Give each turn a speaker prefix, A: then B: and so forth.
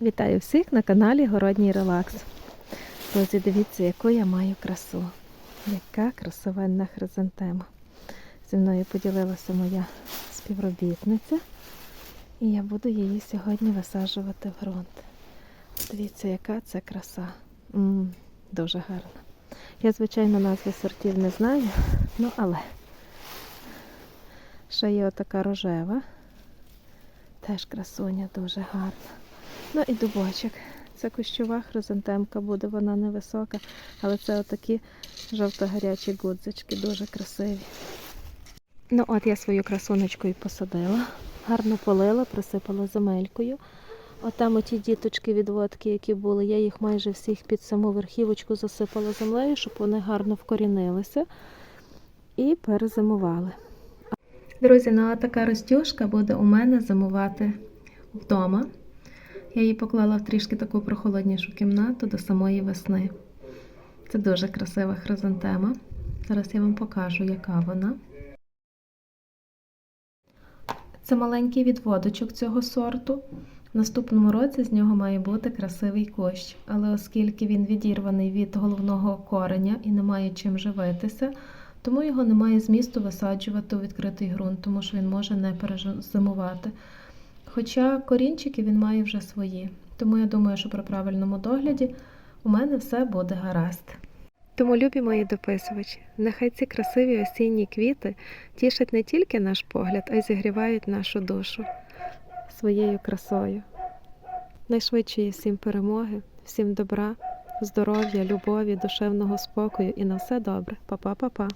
A: Вітаю всіх на каналі Городній Релакс. Друзі, дивіться, яку я маю красу. Яка красовенна хризантема. Зі мною поділилася моя співробітниця. І я буду її сьогодні висаджувати в ґрунт. Дивіться, яка це краса. м дуже гарна. Я, звичайно, назви сортів не знаю, ну але ще є отака рожева. Теж красуня дуже гарна. Ну і дубочок. Це кущова хризантемка буде, вона невисока, але це отакі жовто-гарячі гудзички, дуже красиві. Ну от я свою красунечку і посадила. Гарно полила, присипала земелькою. От там оті діточки відводки, які були, я їх майже всіх під саму верхівочку засипала землею, щоб вони гарно вкорінилися і перезимували. Друзі, ну а така роздюшка буде у мене зимувати вдома. Я її поклала в трішки таку прохолоднішу кімнату до самої весни. Це дуже красива хризантема. Зараз я вам покажу, яка вона. Це маленький відводочок цього сорту. Наступному році з нього має бути красивий кущ, але оскільки він відірваний від головного кореня і не має чим живитися, тому його немає змісту висаджувати у відкритий ґрунт, тому що він може не перезимувати. Хоча корінчики він має вже свої. Тому я думаю, що при правильному догляді у мене все буде гаразд. Тому, любі мої дописувачі, нехай ці красиві осінні квіти тішать не тільки наш погляд, а й зігрівають нашу душу своєю красою. Найшвидшої всім перемоги, всім добра, здоров'я, любові, душевного спокою і на все добре. Па-па-па-па.